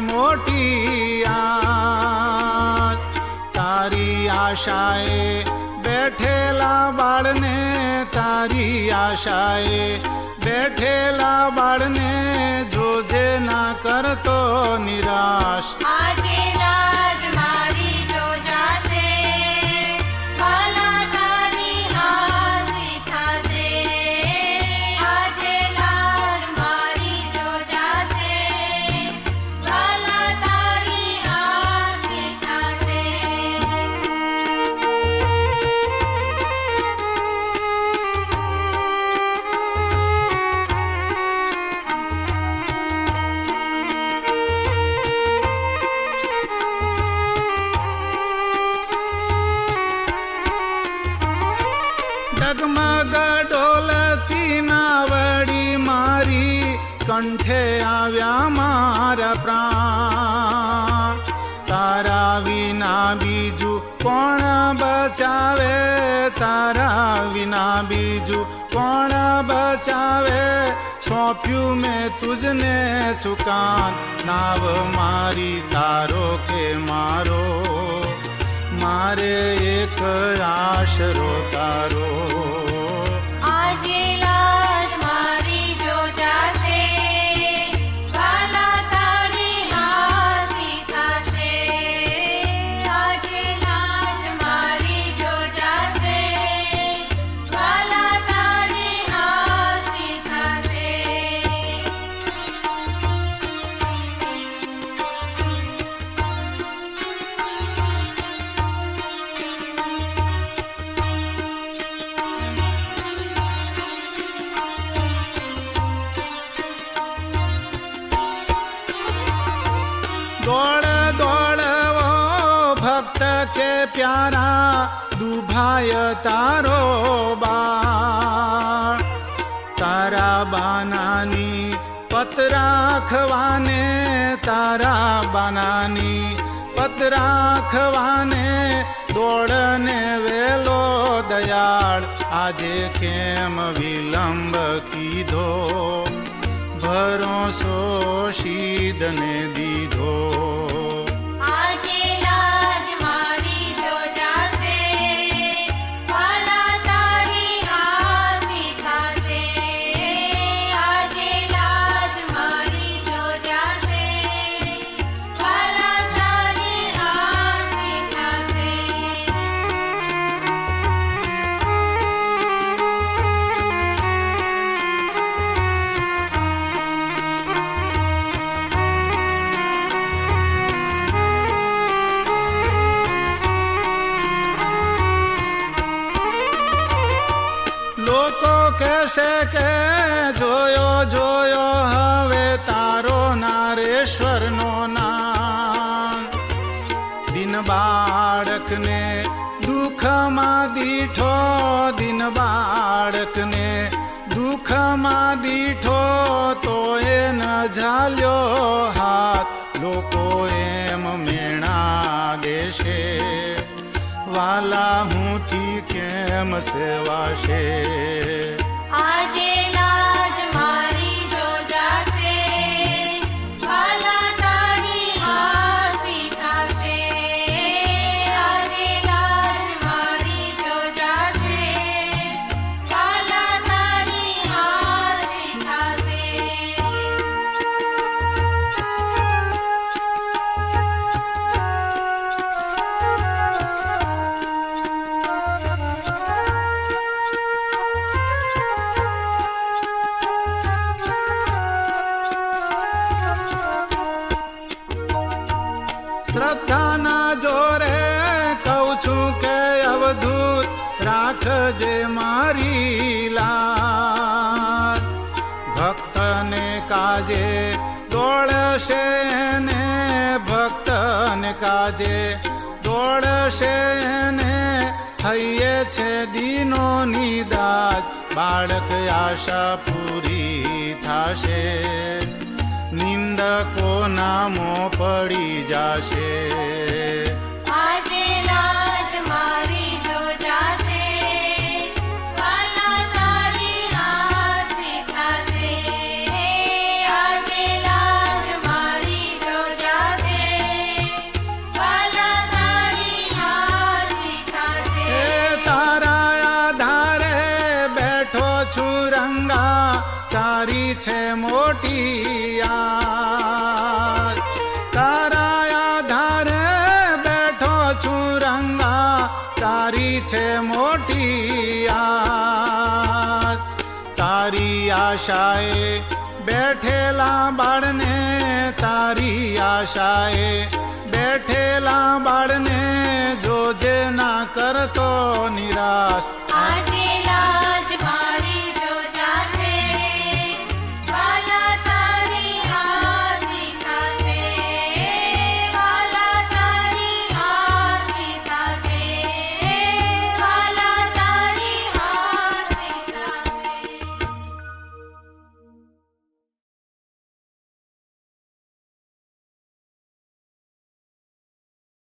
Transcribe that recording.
મોટી આ તારી આશાએ બેઠેલા બાળને તારી આશાએ બેઠેલા બાળને જોજે ના કરતો નિરાશ. કંઠે આવ્યા મારા પ્રાણ. તારા વિના બીજું કોણ બચાવે? તારા વિના બીજું કોણ બચાવે? સોંપ્યું મેં તુજને સુકાન. નાવ મારી, તારો કે મારો? મારે એક આશરો તારો પ્યારા દુભાય તારો બા તારા બાનાની પતરાખવાને તારા બાનાની પતરાખવાને દોડને વેલો દયાળ આજે કેમ વિલંબ કીધો ભરોસો શીદને લોકો કહેશે કે જોયો જોયો હવે તારો નારેશ્વરનો નામ. દિન બાળકને દુઃખમાં દીઠો, દિન બાળકને દુઃખમાં દીઠો તો એ ન ઝાલ્યો હાથ. લોકો એમ મેણા દેશે. વાલા હુંથી કેમ સેવાશે રાખજે મારી લાત ભક્તને કાજે દોડશે ને ભક્તને કાજે દોડશે ને હૈયે છે દીનોની દાજ બાળક આશા પૂરી થાશે નિંદકો નામો પડી જાશે છે મોટી યાદ તારા બેઠો છું રંગા તારી છે મોટી તારી આશાએ બેઠેલા બાળને, તારી આશાએ બેઠેલા બાળને જોજે ના કરતો નિરાશ.